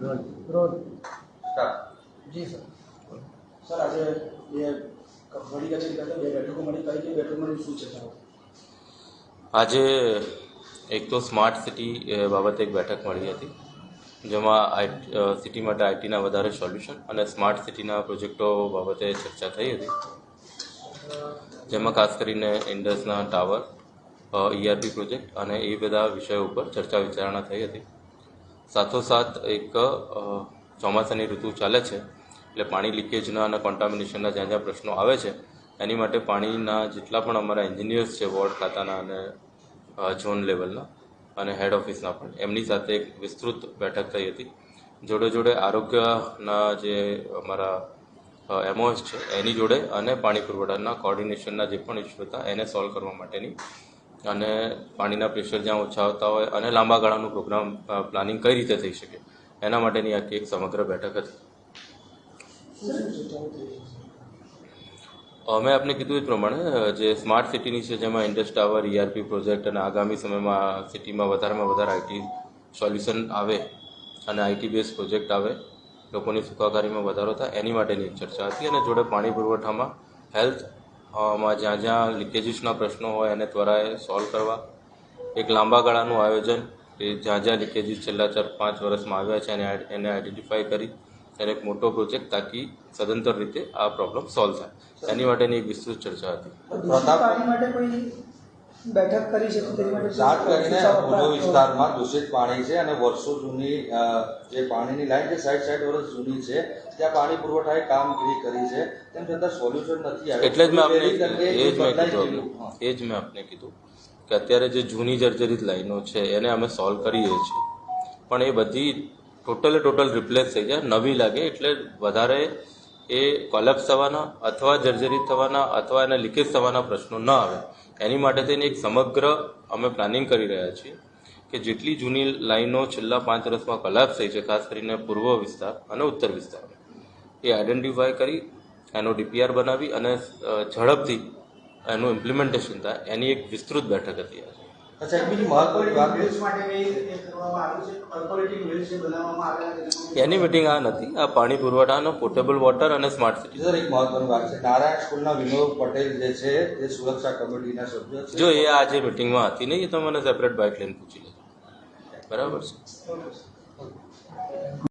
Road start ji sir. Sir આજે બે મળી કચેરી ખાતે બે બેઠકો મળી કઈ કઈ બેઠકો મળી શું છે આજે એક તો સ્માર્ટ સિટી એ બાબતે એક બેઠક મળી હતી જેમાં આઈ સિટી માટે આઈટીના વધારે સોલ્યુશન અને સ્માર્ટ સિટીના પ્રોજેક્ટો બાબતે ચર્ચા થઈ હતી. જેમાં ખાસ કરીને ઇન્ડસના ટાવર ઈઆરપી પ્રોજેક્ટ અને એ બધા વિષયો ઉપર ચર્ચા વિચારણા થઈ હતી. સાથોસાથ એક ચોમાસાની ઋતુ ચાલે છે. એટલે પાણી લીકેજના અને કોન્ટામિનેશનના જ્યાં જ્યાં પ્રશ્નો આવે છે, એની માટે પાણીના જેટલા પણ અમારા એન્જિનિયર્સ છે, વોર્ડ ખાતાના અને ઝોન લેવલના અને હેડ ઓફિસના પણ, એમની સાથે એક વિસ્તૃત બેઠક થઈ હતી. જોડે જોડે આરોગ્યના જે અમારા એમઓએસ છે, એની જોડે અને પાણી પુરવઠાના કોર્ડિનેશનના જે પણ ઇસ્યુ હતા, એને સોલ્વ કરવા માટેની અને પાણીના પ્રેશર જ્યાં ઓછા આવતા હોય અને લાંબા ગાળાનું પ્રોગ્રામ પ્લાનિંગ કઈ રીતે થઈ શકે, એના માટેની આખી એક સમગ્ર બેઠક હતી. મેં આપને કીધું એ પ્રમાણે જે સ્માર્ટ સિટીની છે, જેમાં ઇન્ડસ ટાવર ઈઆરપી પ્રોજેક્ટ અને આગામી સમયમાં સિટીમાં વધારેમાં વધારે આઈટી સોલ્યુશન આવે અને આઈટી બેઝ પ્રોજેક્ટ આવે, લોકોની સુખાકારીમાં વધારો થાય, એની માટેની ચર્ચા હતી અને જોડે પાણી પુરવઠામાં હેલ્થ માં જ્યાં જ્યાં લીકેજીસના પ્રશ્નો હોય એને ત્વરાએ સોલ્વ કરવા. એક લાંબા ગાળાનું આયોજન કે જ્યાં જ્યાં લીકેજીસ છેલ્લા ચાર પાંચ વર્ષમાં આવ્યા છે એને એને આઈડેન્ટિફાઈ કરી એને એક મોટો પ્રોજેક્ટ તાકી સદંતર રીતે આ પ્રોબ્લેમ સોલ્વ થાય. એની માટેની એક વિસ્તૃત ચર્ચા હતી. બેઠક કરી છે તેની માટે ખાસ કરીને પૂર્વ વિસ્તારમાં દૂષિત પાણી છે અને વર્ષો જૂની જે પાણીની લાઈન જે સાઈડ સાઈડ વર્ષ જૂની છે ત્યાં પાણી પુરવઠાએ કામગીરી કરી છે તેમ છતાં સોલ્યુશન નથી આવ્યું. એટલે જ મેં આપને એ જ મેં કીધું એ જ મેં આપને કીધું કે અત્યારે જે જૂની જર્જરિત લાઈનો છે એને અમે સોલ્વ કરીએ છીએ. પણ એ બધી ટોટલે ટોટલ રિપ્લેસ થઈ જાય નવી લાગે એટલે વધારે એ કોલેપ્સ થવાના અથવા જર્જરિત થવાના અથવા એને લીકેજ થવાના પ્રશ્નો ન આવે. એની માટે થઈને એક સમગ્ર અમે પ્લાનિંગ કરી રહ્યા છીએ કે જેટલી જૂની લાઈનો છેલ્લા પાંચ વર્ષમાં કોલેપ્સ થઈ છે, ખાસ કરીને પૂર્વ વિસ્તાર અને ઉત્તર વિસ્તાર, એ આઈડેન્ટિફાય કરી, એનો ડીપીઆર બનાવી અને ઝડપથી એનું ઇમ્પ્લિમેન્ટેશન થાય, એની એક વિસ્તૃત બેઠક હતી આજે. અચ્છા એક બીજી મહત્વની વાત એની મિટિંગ આ નથી. આ પાણી પુરવઠાનો પોર્ટેબલ વોટર અને સ્માર્ટ સિટી સર એક મહત્વની વાત છે. નારાયણ સ્કૂલના વિનોદ પટેલ જે છે એ સુરક્ષા કમિટીના સભ્ય છે. જો એ આજે મિટિંગમાં હતી નહીં એ તો મને સેપરેટ બાઇક લઈને પૂછી લેજો. બરાબર છે.